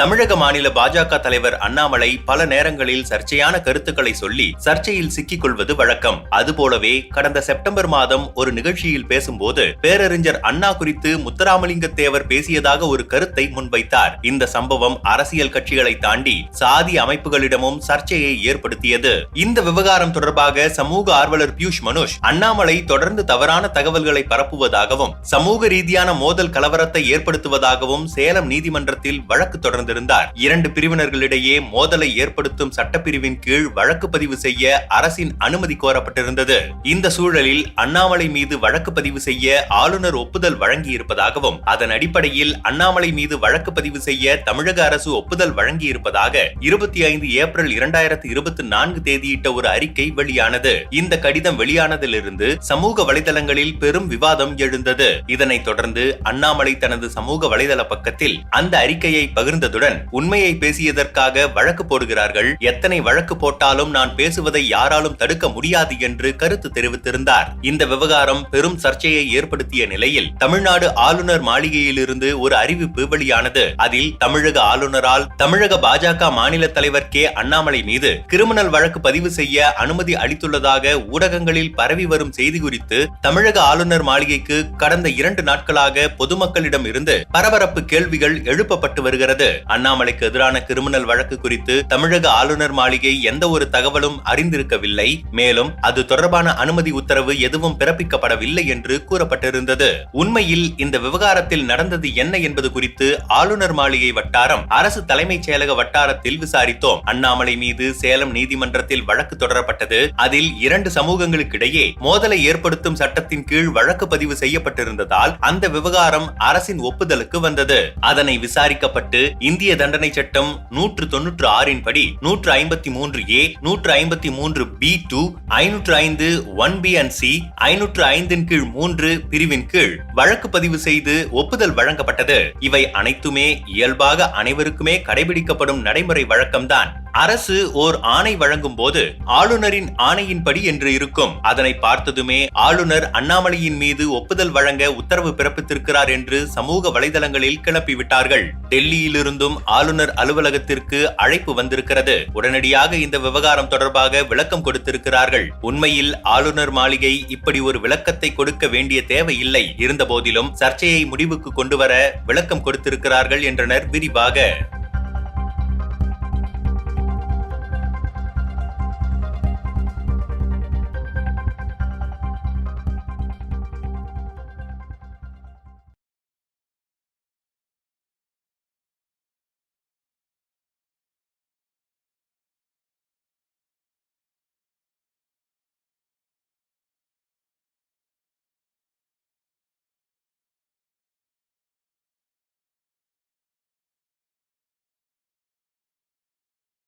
தமிழக மாநில பாஜக தலைவர் அண்ணாமலை பல நேரங்களில் சர்ச்சையான கருத்துக்களை சொல்லி சர்ச்சையில் சிக்கிக் கொள்வது வழக்கம். அதுபோலவே கடந்த செப்டம்பர் மாதம் ஒரு நிகழ்ச்சியில் பேசும்போது பேரறிஞர் அண்ணா குறித்து முத்தராமலிங்க தேவர் பேசியதாக ஒரு கருத்தை முன்வைத்தார். இந்த சம்பவம் அரசியல் கட்சிகளை தாண்டி சாதி அமைப்புகளிடமும் சர்ச்சையை ஏற்படுத்தியது. இந்த விவகாரம் தொடர்பாக சமூக ஆர்வலர் பியூஷ் மனுஷ் அண்ணாமலை தொடர்ந்து தவறான தகவல்களை பரப்புவதாகவும் சமூக ரீதியான மோதல் கலவரத்தை ஏற்படுத்துவதாகவும் சேலம் நீதிமன்றத்தில் வழக்கு தொடர்ந்து தொடர்ந்திருந்தார் இரண்டு பிரிவினர்களிடையே மோதலை ஏற்படுத்தும் சட்டப்பிரிவின் கீழ் வழக்கு பதிவு செய்ய அரசின் அனுமதி கோரப்பட்டிருந்தது. இந்த சூழலில் அண்ணாமலை மீது வழக்கு பதிவு செய்ய ஆளுநர் ஒப்புதல் வழங்கியிருப்பதாகவும் அதன் அடிப்படையில் அண்ணாமலை மீது வழக்கு பதிவு செய்ய தமிழக அரசு ஒப்புதல் வழங்கியிருப்பதாக இருபத்தி ஐந்து ஏப்ரல் இரண்டாயிரத்தி இருபத்தி நான்கு தேதியிட்ட ஒரு அறிக்கை வெளியானது. இந்த கடிதம் வெளியானதிலிருந்து சமூக வலைதளங்களில் பெரும் விவாதம் எழுந்தது. இதனைத் தொடர்ந்து அண்ணாமலை தனது சமூக வலைதள பக்கத்தில் அந்த அறிக்கையை பகிர்ந்தது பகிர்ந்ததுடன் உண்மையை பேசியதற்காக வழக்கு போடுகிறார்கள். எத்தனை வழக்கு போட்டாலும் நான் பேசுவதை யாராலும் தடுக்க முடியாது என்று கருத்து தெரிவித்திருந்தார். இந்த விவகாரம் பெரும் சர்ச்சையை ஏற்படுத்திய நிலையில் தமிழ்நாடு ஆளுநர் மாளிகையிலிருந்து ஒரு அறிவிப்பு வெளியானது. அதில் தமிழக ஆளுநரால் தமிழக பாஜக மாநில தலைவர் கே. அண்ணாமலை மீது கிரிமினல் வழக்கு பதிவு செய்ய அனுமதி அளித்துள்ளதாக ஊடகங்களில் பரவி வரும் செய்தி குறித்து தமிழக ஆளுநர் மாளிகைக்கு கடந்த இரண்டு நாட்களாக பொதுமக்களிடம் இருந்து பரபரப்பு கேள்விகள் எழுப்பப்பட்டு வருகிறது. அண்ணாமலைக்கு எதிரான கிரிமினல் வழக்கு குறித்து தமிழக ஆளுநர் மாளிகை எந்த ஒரு தகவலும் அறிந்திருக்கவில்லை. மேலும் அது தொடர்பான அனுமதி உத்தரவு எதுவும் பிறப்பிக்கப்படவில்லை என்று கூறப்பட்டிருந்தது. உண்மையில் இந்த விவகாரத்தில் நடந்தது என்ன என்பது குறித்து ஆளுநர் மாளிகை வட்டாரம் அரசு தலைமைச் செயலக வட்டாரத்தில் விசாரித்தோம். அண்ணாமலை மீது சேலம் நீதிமன்றத்தில் வழக்கு தொடரப்பட்டது. அதில் இரண்டு சமூகங்களுக்கிடையே மோதலை ஏற்படுத்தும் சட்டத்தின் கீழ் வழக்கு பதிவு செய்யப்பட்டிருந்ததால் அந்த விவகாரம் அரசின் ஒப்புதலுக்கு வந்தது. அதனை விசாரிக்கப்பட்டு இந்திய தண்டனை சட்டம் நூற்று தொன்னூற்று ஆறின் படி நூற்று ஐம்பத்தி மூன்று ஏ நூற்று ஐம்பத்தி மூன்று பி டூ ஐநூற்று ஐந்து ஒன் பி அண்ட் சி ஐநூற்று ஐந்தின் கீழ் மூன்று பிரிவின் கீழ் வழக்கு பதிவு செய்து ஒப்புதல் வழங்கப்பட்டது. இவை அனைத்துமே இயல்பாக அனைவருக்குமே கடைபிடிக்கப்படும் நடைமுறை வழக்கம்தான். அரசு ஓர் ஆணை வழங்கும் போது ஆளுநரின் ஆணையின்படி என்று இருக்கும். அதனை பார்த்ததுமே ஆளுநர் அண்ணாமலையின் மீது ஒப்புதல் வழங்க உத்தரவு பிறப்பித்திருக்கிறார் என்று சமூக வலைதளங்களில் கிளப்பிவிட்டார்கள். டெல்லியிலிருந்தும் ஆளுநர் அலுவலகத்திற்கு அழைப்பு வந்திருக்கிறது. உடனடியாக இந்த விவகாரம் தொடர்பாக விளக்கம் கொடுத்திருக்கிறார்கள். உண்மையில் ஆளுநர் மாளிகை இப்படி ஒரு விளக்கத்தை கொடுக்க வேண்டிய தேவையில்லை. இருந்தபோதிலும் சர்ச்சையை முடிவுக்கு கொண்டுவர விளக்கம் கொடுத்திருக்கிறார்கள் என்றனர் விரிவாக.